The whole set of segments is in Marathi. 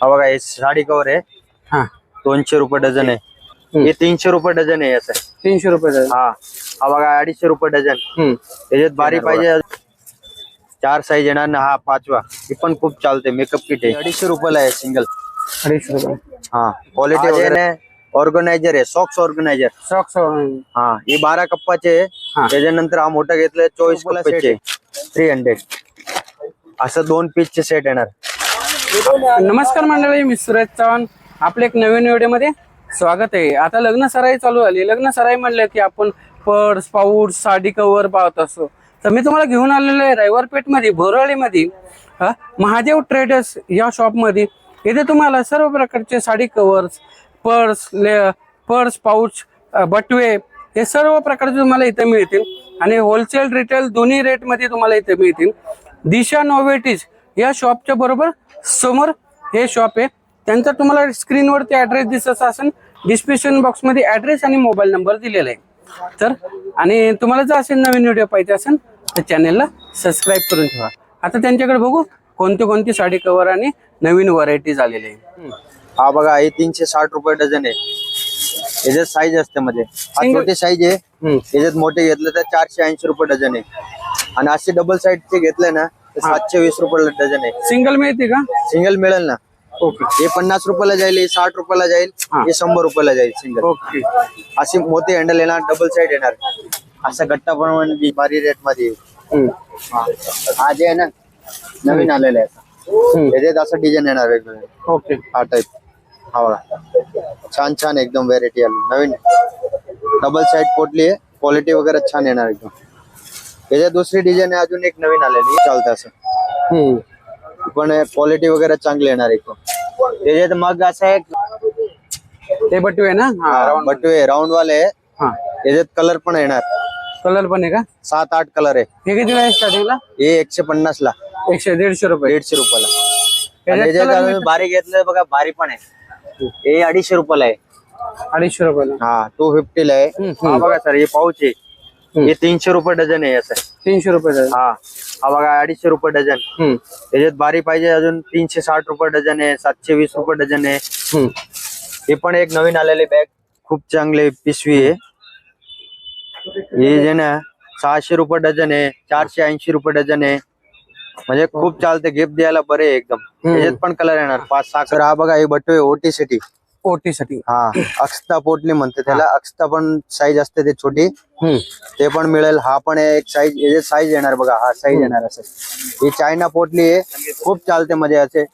हा बघा हे साडी कवर आहे. हा. दोनशे रुपये डझन आहे. हे तीनशे रुपये डझन आहे याचं. तीनशे रुपये डझन. हा. हा बघा अडीचशे रुपये डझन. त्याच्यात बारी पाहिजे. चार साईज येणार ना हा पाचवा. हे पण खूप चालते मेकअप किट आहे. अडीचशे रुपयाला आहे सिंगल अडीचशे रुपये. हा. क्वालिटी वगैरे ऑर्गनायझर आहे सॉक्स ऑर्गनायझर सॉक्स हा. हे बारा कप्पाचे. त्याच्यानंतर हा मोठा घेतलाय चोवीस थ्री हंड्रेड असं दोन पीसचे सेट येणार. नमस्कार मंडळी मी सुरेश चव्हाण. आपले एक नवीन व्हिडिओमध्ये स्वागत आहे. आता लग्न सराई चालू झाली. लग्न सराई म्हणलं की आपण पर्स पाऊट साडी कवर पाहत असतो. तर मी तुम्हाला घेऊन आलेलो आहे रविवारपेठमध्ये बोरवलीमध्ये महादेव ट्रेडर्स या शॉपमध्ये इथे तुम्हाला सर्व प्रकारचे साडी कवर्स पर्स ले पर्स पाऊच बटवे हे सर्व प्रकारचे तुम्हाला इथे मिळतील. आणि होलसेल रिटेल दोन्ही रेटमध्ये तुम्हाला इथे मिळतील. दिशा नोव्हेटीज या शॉपच्या बरोबर समोर हे शॉप आहे. त्यांचा तुम्हाला स्क्रीनवरती ऍड्रेस दिसत असेल. डिस्क्रिप्शन बॉक्समध्ये ऍड्रेस आणि मोबाईल नंबर दिलेला आहे. तर आणि तुम्हाला जर असेल नवीन व्हिडिओ पाहिजे असेल तर चॅनेलला सबस्क्राईब करून ठेवा. आता त्यांच्याकडे बघू कोणते कोणती साडी कवर आणि नवीन व्हरायटी झालेली आहे हा बघा हे तीनशे साठ रुपये डझन आहे. याच्यात साईज असते मध्ये. छोटे साईज आहे. याच्यात मोठे घेतले तर चारशे ऐंशी रुपये डझन आहे. आणि असे डबल साईडचे घेतले ना सातशे वीस रुपये डझन आहे. सिंगल मिळते का? सिंगल मिळेल ना. ओके. हे पन्नास रुपयाला जाईल हे साठ रुपयाला जाईल हा. हे शंभर रुपयाला जाईल सिंगल ओके. असे मोठे हँडल येणार डबल साईड येणार. असा गट्टा पण भारी रेटमध्ये. येईल. हम्म. हा. हा जे आहे ना नवीन आलेलं आहे हम्म. असं डिझाईन येणार वेगवेगळे ओके. हा टाईप हा बघा. छान छान एकदम व्हेरायटी आली. नवीन. डबल साईड पोटली आहे. क्वालिटी वगैरे छान येणार एकदम. याच्यात दुसरी डिझाईन आहे अजून एक नवीन आलेली चालतं असं. पण क्वालिटी वगैरे चांगली येणार एकदम त्याच्यात मग असं एक ते बटू आहे ना? हा राऊंड बटवे राऊंड वाले आहे. हा. याच्यात कलर पण येणार. कलर पण आहे का? सात आठ कलर आहे. हे कितीला आहे स्टार्टिंगला हे एकशे पन्नास ला. एकशे दीडशे रुपये. दीडशे रुपयाला. भारी घेतलं बघा भारी पण आहे. हे अडीचशे रुपयाला आहे. अडीचशे रुपयाला. हा टू फिफ्टी ला आहे. बघा सर हे पाऊच आहे. हे तीनशे रुपये डझन आहे असं तीनशे रुपये हा. हा बघा अडीचशे रुपये डझन. त्याच्यात बारी पाहिजे अजून तीनशे साठ रुपये डझन आहे सातशे वीस रुपये डझन आहे. हे पण एक नवीन आलेले बॅग खूप चांगले पिशवी आहे. हे जे ना सहाशे रुपये डझन आहे चारशे ऐंशी रुपये डझन आहे. म्हणजे खूप चालते गिफ्ट द्यायला बरे आहे एकदम. त्याच्यात पण कलर येणार पाच कलर हा बघा हे बटवे ओटी साठी ओटी साठी हा अक्षता पोटली म्हणते त्याला. अक्षता पण साईज असते ते छोटी. ते पण मिळेल. हा पण आहे एक साईज साईज येणार बघा हा साईज येणार असं ही चायना पोटली आहे. खूप चालते म्हणजे असे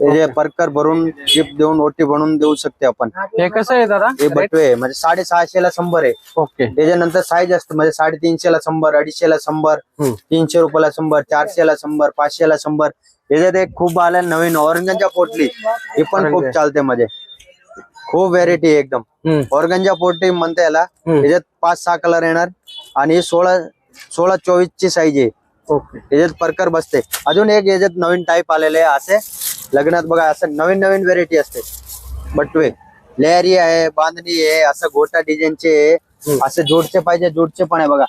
याचे परकर भरून गिफ्ट देऊन ओटी बनवून देऊ शकते आपण. हे कसं आहे दादा? हे बटवे म्हणजे साडेसहाशे ला शंभर आहे. ओके. त्याच्यानंतर साईज असते. म्हणजे साडेतीनशे ला शंभर अडीचशे ला शंभर. तीनशे रुपयाला शंभर चारशे ला शंभर पाचशे ला शंभर. याच्यात एक खूप आल्या नवीन. ऑर्गनच्या पोटली. ही पण खूप चालते म्हणजे खूप व्हेरायटी आहे एकदम. ऑर्गनच्या पोटी म्हणते याला. त्याच्यात पाच सहा कलर येणार. आणि सोळा सोळा चोवीस ची साईज आहे. ओके. याच्यात परकर बसते. अजून एक याच्यात नवीन टाईप आलेले असे. लग्नात बघा असं नवीन नवीन व्हेरायटी असते. बटवे. लेअरी आहे बांधणी आहे असं गोटा डिझाईनचे आहे. असे जोडचे पाहिजे जोडचे पण आहे बघा.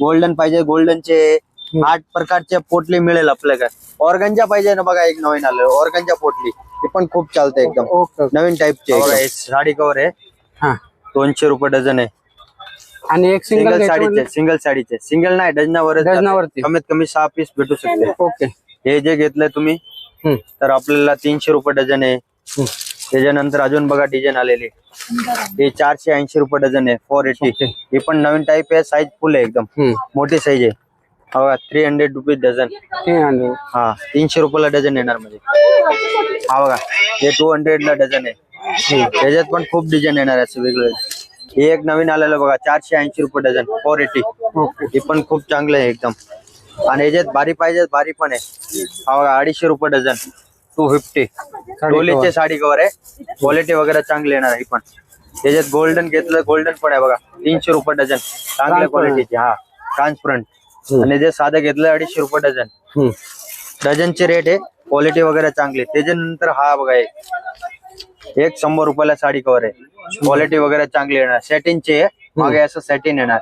गोल्डन पाहिजे गोल्डनचे आठ प्रकारचे पोटली मिळेल आपल्याकडे ऑर्गनच्या पाहिजे ना बघा एक नवीन आलं. ऑर्गनच्या पोटली. ती पण खूप चालते एकदम. नवीन टाईपचे साडी कवर आहे. हा. दोनशे रुपये डझन आहे. आणि एक सिंगल साडीचे सिंगल साडीचे. सिंगल नाही डझनावर डझनावरती. कमीत कमी सहा पीस भेटू शकते. ओके. हे जे घेतलंय तुम्ही. तर आपल्याला तीनशे रुपये डझन आहे. त्याच्यानंतर अजून बघा डिझाईन आलेली. हे चारशे ऐंशी रुपये डझन आहे. Four eighty. हे पण नवीन टाईप आहे. साईज फुल आहे एकदम. मोठी साईज आहे. हा थ्री हंड्रेड रुपीज़ डझन तीन हंड्रेड हा तीनशे रुपयाला डझन येणार म्हणजे. हा बघा हे टू हंड्रेड ला डझन आहे. त्याच्यात पण खूप डिझाईन येणार आहे वेगवेगळे. हे एक नवीन आलेलं बघा चारशे ऐंशी रुपये डझन फोर एटी हे पण खूप चांगलं आहे एकदम. आणि याच्यात बारी पाहिजे बारी पण आहे. हा बघा अडीचशे रुपये डझन टू फिफ्टी डोलीचे साडी कवर आहे. क्वालिटी वगैरे चांगली येणार आहे पण. त्याच्यात गोल्डन घेतलं गोल्डन पण आहे बघा तीनशे रुपये डझन चांगल्या Transparent. क्वालिटीचे हा. ट्रान्सपरंट आणि जे साधं घेतलं अडीचशे रुपये डझन. डझनचे रेट आहे क्वालिटी वगैरे चांगली. त्याच्यानंतर हा बघा एक. एक शंभर रुपयाला साडी कवर आहे. क्वालिटी वगैरे चांगली येणार. सॅटिनचे मागे असं सॅटिन येणार.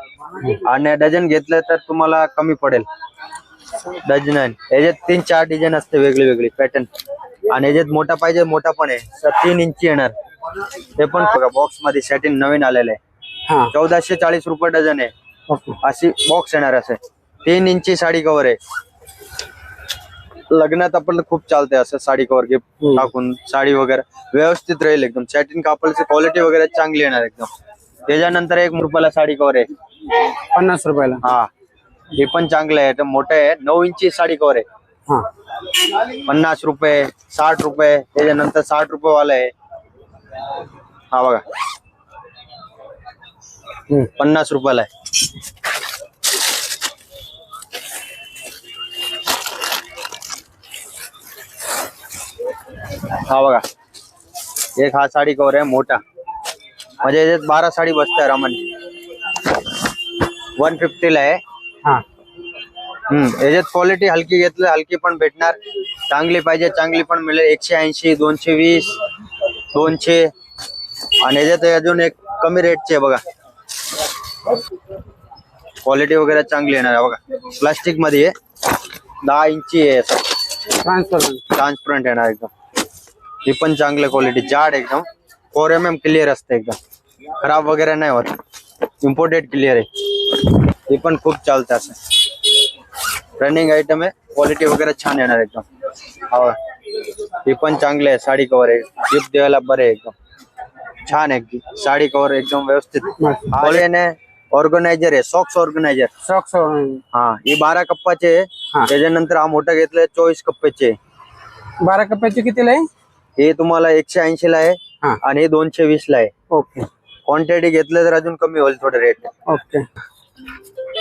आणि डझन घेतलं तर तुम्हाला कमी पडेल. डझन याच्यात तीन चार डिझाईन असते वेगळी वेगळी पॅटर्न आणि याच्यात मोठा पाहिजे मोठा पण आहे. तीन इंची येणार. ते पण बघा बॉक्समध्ये सॅटिन नवीन आलेलं आहे. चौदाशे चाळीस रुपये डझन आहे. अशी बॉक्स येणार असे. तीन इंची साडी कव्हर आहे. लग्नात आपण खूप चालते असं साडी कव्हर गिफ्ट. टाकून साडी वगैरे व्यवस्थित राहील एकदम. सॅटिन कापडची क्वालिटी वगैरे चांगली येणार एकदम. त्याच्यानंतर एक रुपयाला साडी कव्हर आहे. पन्नास रुपयाला. हा. हे पण चांगलं आहे. मोठं आहे. नऊ इंची साडी कव्हर आहे. हा. पन्नास रुपये साठ रुपये त्याच्यानंतर साठ रुपये वाला आहे. हा बघा. पन्नास रुपयाला आहे. हा बघा. एक हा साडी कवर आहे मोठा. म्हणजे याच्यात बारा साडी बसते रामन वन फिफ्टीला आहे. हा. हम्म याच्यात क्वालिटी हलकी घेतलं हलकी पण भेटणार. चांगली पाहिजे चांगली पण मिळेल. एकशे ऐंशी दोनशे वीस दोनशे. आणि याच्यात अजून एक कमी रेटचे आहे बघा. क्वालिटी वगैरे चांगली येणार आहे बघा. प्लास्टिकमध्ये आहे. दहा इंची आहे ट्रान्सपरंट येणार एकदम. ही पण चांगली क्वालिटी जाड एकदम। फोर एम एम क्लिअर असते एकदम। खराब वगैरे नाही होत। इम्पोर्टेड क्लिअर आहे ही पण खूप चालते असं। रनिंग आयटम आहे क्वालिटी वगैरे छान येणार एकदम। हो ही पण चांगली आहे साडी कवर आहे. गिफ्ट द्यायला बरे आहे एकदम। छान आहे साडी कवर एकदम व्यवस्थित। क्वालिटी ऑर्गनायझर आहे सॉक्स ऑर्गनायझर सॉक्स हा ही बारा कप्पाचे हा. त्याच्यानंतर हा मोठा घेतलाय चोवीस कप्प्याचे. बारा कप्प्याचे कितीला आहे? हे तुम्हाला एकशे ऐंशी ला आहे हा. आणि हे दोनशे वीस ला आहे. ओके. क्वांटिटी घेतलं तर अजून कमी होईल थोडं रेट ओके.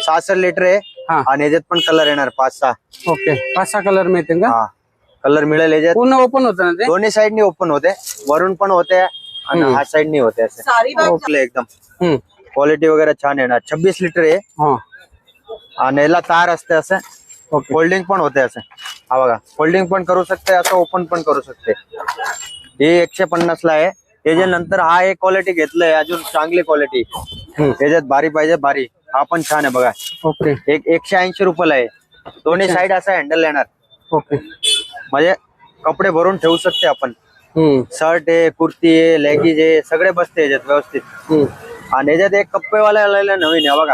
सहासष्ट लिटर आहे हा. आणि याच्यात पण कलर येणार पाच सहा. ओके. पाच सहा कलर मिळतील का? हा. कलर मिळेल याच्यात पूर्ण ओपन होतं ना ते? दोन्ही साईडनी ओपन होते. वरून पण होते आणि. हा साईडनी होते असे. ओके एकदम. हम्म. क्वालिटी वगैरे छान येणार. छब्बीस लिटर आहे. हा. आणि याला तार असते असं. फोल्डिंग पण होते असं. हा बघा फोल्डिंग पण करू शकते असं ओपन पण करू शकते. हे एकशे पन्नास ला आहे त्याच्यानंतर हा एक क्वालिटी घेतलंय अजून चांगली क्वालिटी. त्याच्यात भारी पाहिजे भारी. हा पण छान आहे बघा. ओके एक एकशे ऐंशी रुपयाला आहे. दोन्ही साईड असा हँडल येणार. ओके म्हणजे कपडे भरून ठेवू शकते आपण. शर्ट आहे कुर्ती आहे लेगीज आहे सगळे बसते याच्यात व्यवस्थित. आणि याच्यात एक कप्पेवाला नवीन आहे बघा.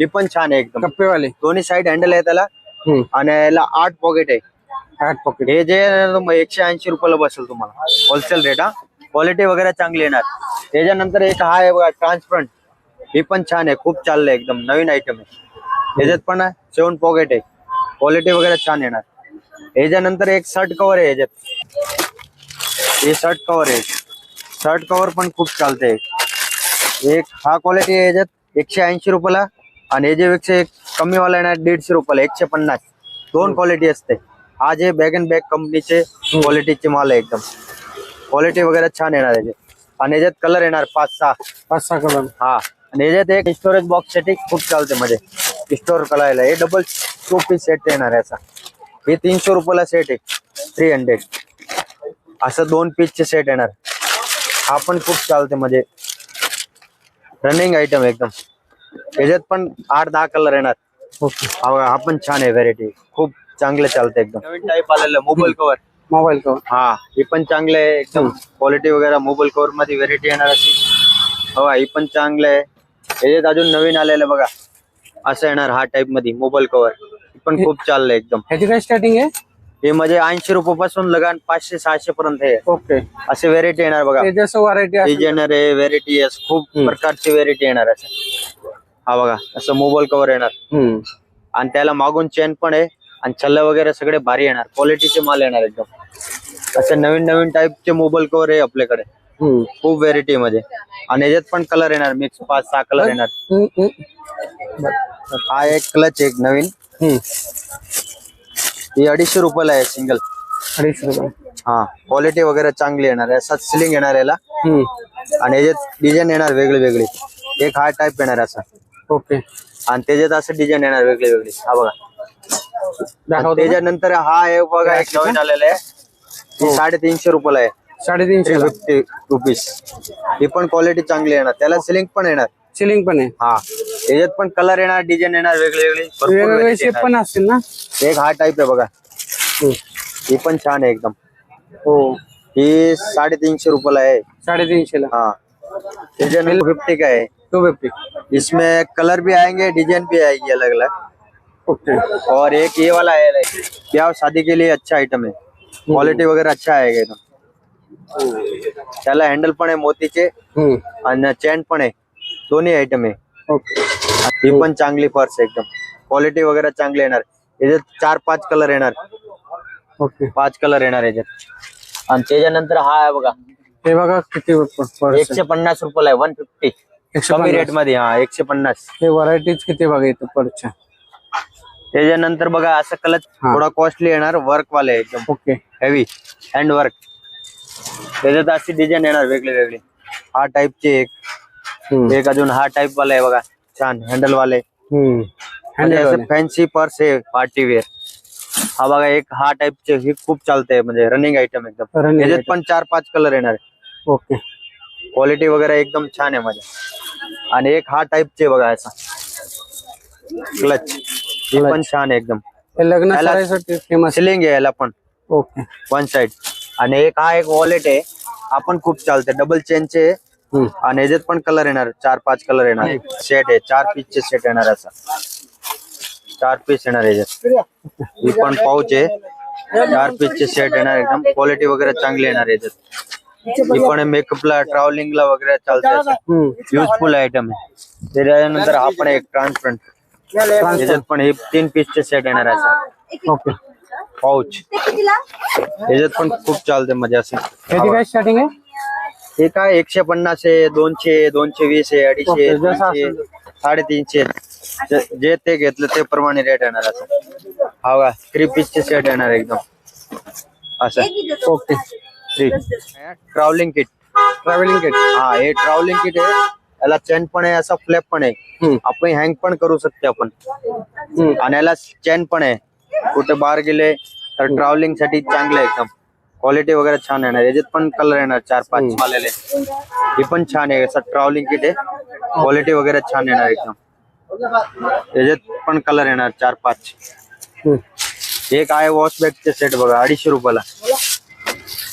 ही पण छान आहे एकदम. कप्पेवाले. दोन्ही साईड हँडल आहे त्याला. हम्म. आणि याला आठ पॉकेट आहे. आठ पॉकेट हे जे एकशे ऐंशी रुपयाला बसेल तुम्हाला. होलसेल रेट हा. क्वालिटी वगैरे चांगली येणार. त्याच्यानंतर एक हा आहे बघा ट्रान्सपरंट ही पण छान आहे खूप चाललंय एकदम नवीन आयटम आहे. त्याच्यात पण सेवन पॉकेट आहे. क्वालिटी वगैरे छान येणार. याच्यानंतर एक शर्ट कव्हर आहे याच्यात हे शर्ट कव्हर आहे. शर्ट कव्हर पण खूप चालते एक हा क्वालिटी आहे याच्यात एकशे ऐंशी रुपयाला. आणि याच्यापेक्षा एक कमीवाला येणार दीडशे रुपयाला एकशे पन्नास. दोन क्वालिटी असते. हा जे बॅग अँड बॅग कंपनीचे क्वालिटीचे माल आहे एकदम. क्वालिटी वगैरे छान येणार याचे आणि याच्यात कलर येणार पाच सहा. पाच सहा कलर हा. आणि याच्यात एक स्टोरेज बॉक्ससाठी खूप चालते मध्ये स्टोर करायला. हे डबल टू पीस सेट येणार याचा हे तीनशे रुपयाला सेट आहे. थ्री हंड्रेड असं दोन पीसचे सेट येणार. हा पण खूप चालते मध्ये रनिंग आयटम एकदम. याच्यात पण आठ दहा कलर येणार. ओके हा हा पण छान आहे व्हेरायटी खूप चांगलं चालतं एकदम. नवीन टाईप आलेलं मोबाईल कव्हर मोबाईल कवर हा हे पण चांगलं आहे एकदम क्वालिटी वगैरे मोबाईल कव्हर मध्ये व्हेरायटी येणार अशी. हो ही पण चांगलं आहे. याच्यात अजून नवीन आलेलं बघा. असं येणार हा टाईप मध्ये मोबाईल कवर पण खूप चाललंय एकदम. ह्याची काय स्टार्टिंग आहे? हे म्हणजे ऐंशी रुपयापासून लगान पाचशे सहाशे पर्यंत आहे. ओके असे व्हेरायटी येणार बघा. जसं व्हरायटी डिझायनर आहे व्हेरायटी खूप हम्म. प्रकारची व्हेरायटी येणार असं हा बघा असं मोबाईल कव्हर येणार. हम्म. आणि त्याला मागून चेन पण आहे आणि छल्ल वगैरे सगळे भारी येणार. क्वालिटीचे माल येणार एकदम. असे नवीन नवीन टाईपचे मोबाईल कव्हर आहे आपल्याकडे. हम्म. खूप व्हेरायटी मध्ये. आणि याच्यात पण कलर येणार मिक्स पाच सहा कलर येणार. हम्म, हम्म. हा एक क्लच एक नवीन. हम्म. ही अडीचशे रुपयाला आहे सिंगल अडीचशे रुपये. हा क्वालिटी वगैरे चांगली येणार आहे. सिलिंग येणार याला. हम्म. आणि याच्यात डिझाईन येणार वेगळी वेगळी. एक हा टाईप येणार असा. ओके. आणि त्याच्यात असं डिझाईन येणार वेगळी वेगळी. हा बघा. दाखवतो? त्याच्यानंतर हा आहे बघा एक नवीन आलेला आहे. ही साडेतीनशे रुपयाला आहे. साडेतीनशे फिफ्टी रुपीज ही पण क्वालिटी चांगली येणार. त्याला सिलिंग पण येणार. सिलिंग पण आहे. हा. याच्यात पण कलर येणार डिझाईन येणार वेगळी वेगळी. भरपूर वेगवेगळे variety शेप येणार. पण असतील ना? एक हा टाईप आहे बघा. हम्म. ही पण छान आहे एकदम. हो. ही साडेतीनशे रुपयाला आहे. साडेतीनशेला हाँ. त्याच्यानंतर फिफ्टी का है। टू फिफ्टी इसमें कलर भी आएँगे डिज़ाइन भी आएगी अलग अलग ओके और एक ये वाला है ब्याह शादी के लिए अच्छा आइटम है। क्वालिटी वगैरह अच्छा आएगा एकदम त्याला हँडल पण आहे मोतीचे हम्म. आणि चेन पण आहे दोन्ही आयटम आहे ओके ही पण चांगली पर्स आहे एकदम। क्वालिटी वगैरे चांगली येणार. याच्यात चार पाच कलर येणार. ओके पाच कलर येणार याच्यात. आणि त्याच्यानंतर हा आहे बघा. हे बघा किती एकशे पन्नास रुपयाला आहे वन फिफ्टी एकशे कमी रेट मध्ये हा एकशे पन्नास. हे व्हरायटीज किती बघा इथं त्याच्यानंतर बघा असं कलर हा. थोडा कॉस्टली येणार वर्क वाले एकदम. ओके. हेवी हँड वर्क त्याच्यात अशी डिझाईन येणार वेगळी वेगळी हा टाईपचे एक. हम्म. एक अजून हा टाईप वाला आहे बघा. छान हँडल वाले हम्म. म्हणजे Handle वाले. फॅन्सी पर्स आहे पार्टी वेअर हा बघा एक हा टाईपचे हे खूप चालतंय म्हणजे रनिंग आयटम एकदम. Running याच्यात item. पण चार पाच कलर येणार ओके. क्वालिटी वगैरे एकदम छान आहे माझ्या. आणि एक हा टाईपचे बघा असा क्लच हे पण छान आहे एकदम. हे लग्न फ़ेमस सिलिंग आहे याला पण. ओके. वन साइड आणि एक हा एक वॉलेट आहे. हा पण खूप चालते डबल चेनचे हम्म. आणि याच्यात पण कलर येणार. चार पाच कलर येणार. सेट आहे. चार पीसचे सेट येणार चार पीस येणार याच्यात. ही पण पाऊच आहे. चार पीसचे सेट येणार. एकदम क्वालिटी वगैरे चांगली येणार याच्यात. ही पण मेकअपला ट्रॅव्हलिंगला वगैरे चालते. युजफुल आयटम आहे. त्याच्यानंतर हा पण एक ट्रान्सपरंट याच्यात पण हे तीन पीसचे सेट येणार असं ओके पाऊच याच्यात पण खूप चालते म्हणजे असं. ह्याची काय स्टार्टिंग आहे? हे काय एकशे पन्नास आहे दोनशे दोनशे वीस आहे अडीचशे साडेतीनशे. जे- जे ते घेतलं ते प्रमाणे रेट येणार असं हा बघा थ्री पीसचे सेट येणार एकदम. असं. Okay travelling kit travelling kit हा हे ट्रॅव्हलिंग किट आहे याला चेन पण आहे असा फ्लॅप पण आहे. हम्म. आपण हँग पण करू शकते आपण. हम्म. आणि याला चेन पण आहे. कुठे बाहेर गेले तर ट्रॅव्हलिंग साठी चांगलं एकदम. क्वालिटी वगैरे छान येणार. याच्यात पण कलर येणार चार पाच हम्म. आलेले हे पण छान आहे. असं ट्रॅव्हलिंग किट आहे. क्वालिटी वगैरे छान येणार एकदम. याच्यात पण कलर येणार चार पाच. हम्म. एक आहे वॉश बॅगचे सेट बघा अडीचशे रुपयाला.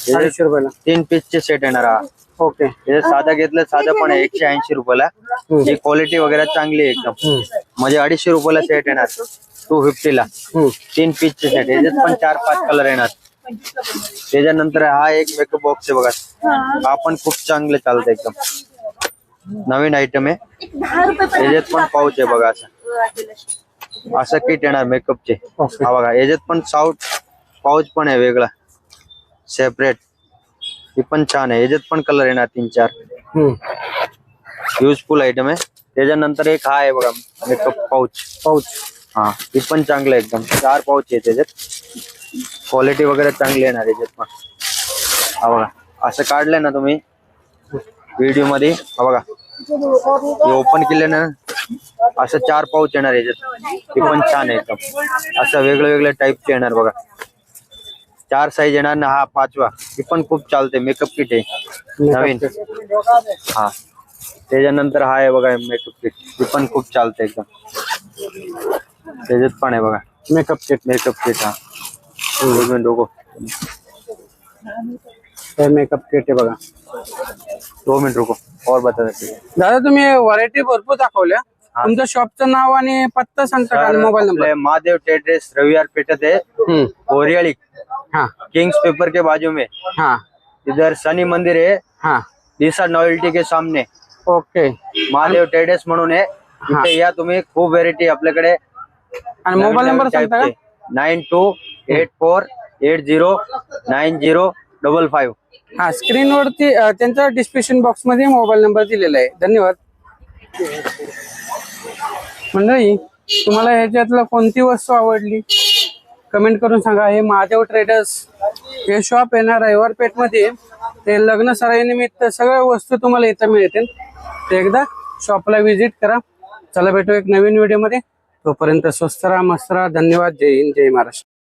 अडीचशे रुपयाला. तीन पीसचे सेट येणार हा. ओके. हे साधा घेतलं साधं पण आहे एकशे ऐंशी रुपयाला. ही क्वालिटी वगैरे चांगली आहे एकदम. म्हणजे अडीचशे रुपयाला सेट येणार. टू फिफ्टीला. तीन पीसचे सेट याच्यात पण चार पाच कलर येणार. त्याच्यानंतर हा एक मेकअप बॉक्स आहे बघा. हा पण खूप चांगले चालतं एकदम. नवीन आयटम आहे. याच्यात पण पाऊच आहे बघा असं. असं किट येणार मेकअपचे. हा बघा याच्यात पण साऊथ पाऊच पण आहे वेगळा. सेपरेट ही पण छान आहे. याच्यात पण कलर येणार तीन चार. युजफुल आयटम आहे. त्याच्यानंतर एक हा आहे बघा. मेकअप पाऊच पाऊच हा. ही पण चांगलं आहे एकदम. चार पाऊच आहे त्याच्यात. क्वालिटी वगैरे चांगली येणार याच्यात पण. हा बघा. असं काढलंय ना तुम्ही. व्हिडिओमध्ये. हा बघा. हे ओपन केले ना असं चार पाऊच येणार याच्यात. हे पण छान आहे एकदम. असं वेगळं वेगळ्या टाईपचे येणार बघा. चार साईज येणार ना हा पाचवा. हे पण खूप चालते मेकअप किट आहे. नवीन. हा. त्याच्यानंतर हा आहे बघा मेकअप किट हे पण खूप चालतं एकदम. त्याच्यात पण आहे बघा. मेकअप किट मेकअप किट हा. हे मेकअप किट आहे बघा. दो मिनिट रुको. और बता दादा तुम्ही व्हरायटी भरपूर दाखवल्या. तुमचं शॉपचं नाव आणि पत्ता सांगता का? मोबाईल नंबर महादेव ट्रेडर्स रविवार पेठत है हम्म. हा। किंग्स पेपर के बाजू में। हा। इधर शनि मंदिर है। हा। दिशा नॉयल्टी के सामने। ओके। महादेव ट्रेडर्स म्हणून आहे हा. इथे या तुम्ही खूप व्हेरायटी आपल्याकडे। आणि मोबाईल नंबर सांगता का? Nine two eight four eight zero nine zero double five हा स्क्रीनवरती त्यांचा डिस्क्रिप्शन बॉक्समध्ये मोबाईल नंबर दिलेला आहे. धन्यवाद. मंडळी तुम्हाला ह्याच्यातलं कोणती वस्तू आवडली? कमेंट करून सांगा. हे महादेव ट्रेडर्स हे शॉप येणार रविवार पेठमध्ये ते लग्न सराईनिमित्त सगळ्या वस्तू तुम्हाला इथं मिळतील. ते एकदा शॉपला व्हिजिट करा. चला भेटू एक नवीन व्हिडिओमध्ये. तोपर्यंत स्वस्त राहा मस्त राहा. धन्यवाद. जय हिंद जय महाराष्ट्र.